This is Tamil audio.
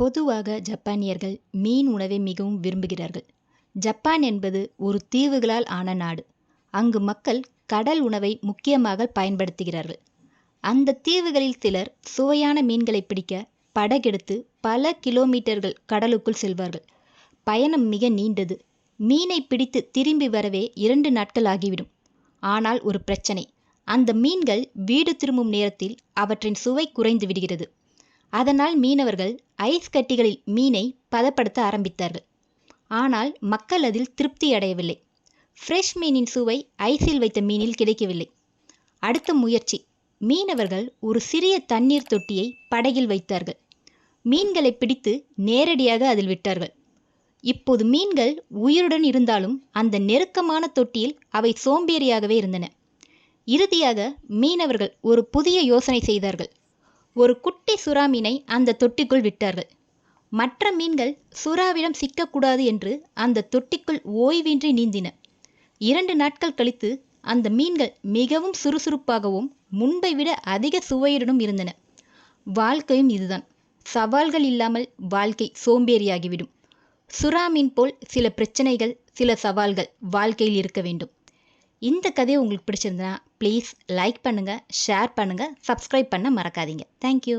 பொதுவாக ஜப்பானியர்கள் மீன் உணவை மிகவும் விரும்புகிறார்கள். ஜப்பான் என்பது ஒரு தீவுகளால் ஆன நாடு. அங்கு மக்கள் கடல் உணவை முக்கியமாக பயன்படுத்துகிறார்கள். அந்த தீவுகளில் சிலர் சுவையான மீன்களை பிடிக்க படகெடுத்து பல கிலோமீட்டர்கள் கடலுக்குள் செல்வார்கள். பயணம் மிக நீண்டது. மீனை பிடித்து திரும்பி வரவே இரண்டு நாட்கள் ஆகிவிடும். ஆனால் ஒரு பிரச்சனை. அந்த மீன்கள் வீடு திரும்பும் நேரத்தில் அவற்றின் சுவை குறைந்து விடுகிறது. அதனால் மீனவர்கள் ஐஸ் கட்டிகளில் மீனை பதப்படுத்த ஆரம்பித்தார்கள். ஆனால் மக்கள் அதில் திருப்தி அடையவில்லை. ஃப்ரெஷ் மீனின் சுவை ஐஸில் வைத்த மீனில் கிடைக்கவில்லை. அடுத்த முயற்சி. மீனவர்கள் ஒரு சிறிய தண்ணீர் தொட்டியை படகில் வைத்தார்கள். மீன்களை பிடித்து நேரடியாக அதில் விட்டார்கள். இப்போது மீன்கள் உயிருடன் இருந்தாலும் அந்த நெருக்கமான தொட்டியில் அவை சோம்பேறியாகவே இருந்தன. இறுதியாக மீனவர்கள் ஒரு புதிய யோசனை செய்தார்கள். ஒரு குட்டி சுறா மீனை அந்த தொட்டிக்குள் விட்டார்கள். மற்ற மீன்கள் சுறாவிடம் சிக்கக்கூடாது என்று அந்த தொட்டிக்குள் ஓய்வின்றி நீந்தின. இரண்டு நாட்கள் கழித்து அந்த மீன்கள் மிகவும் சுறுசுறுப்பாகவும் முன்பை விட அதிக சுவையுடனும் இருந்தன. வாழ்க்கையும் இதுதான். சவால்கள் இல்லாமல் வாழ்க்கை சோம்பேறியாகிவிடும். சுறா மீன் போல் சில பிரச்சனைகள் சில சவால்கள் வாழ்க்கையில் இருக்க வேண்டும். இந்த கதை உங்களுக்கு பிடிச்சிருந்தா ப்ளீஸ் லைக் பண்ணுங்கள் ஷேர் பண்ணுங்கள் சப்ஸ்கிரைப் பண்ண மறக்காதீங்க. Thank you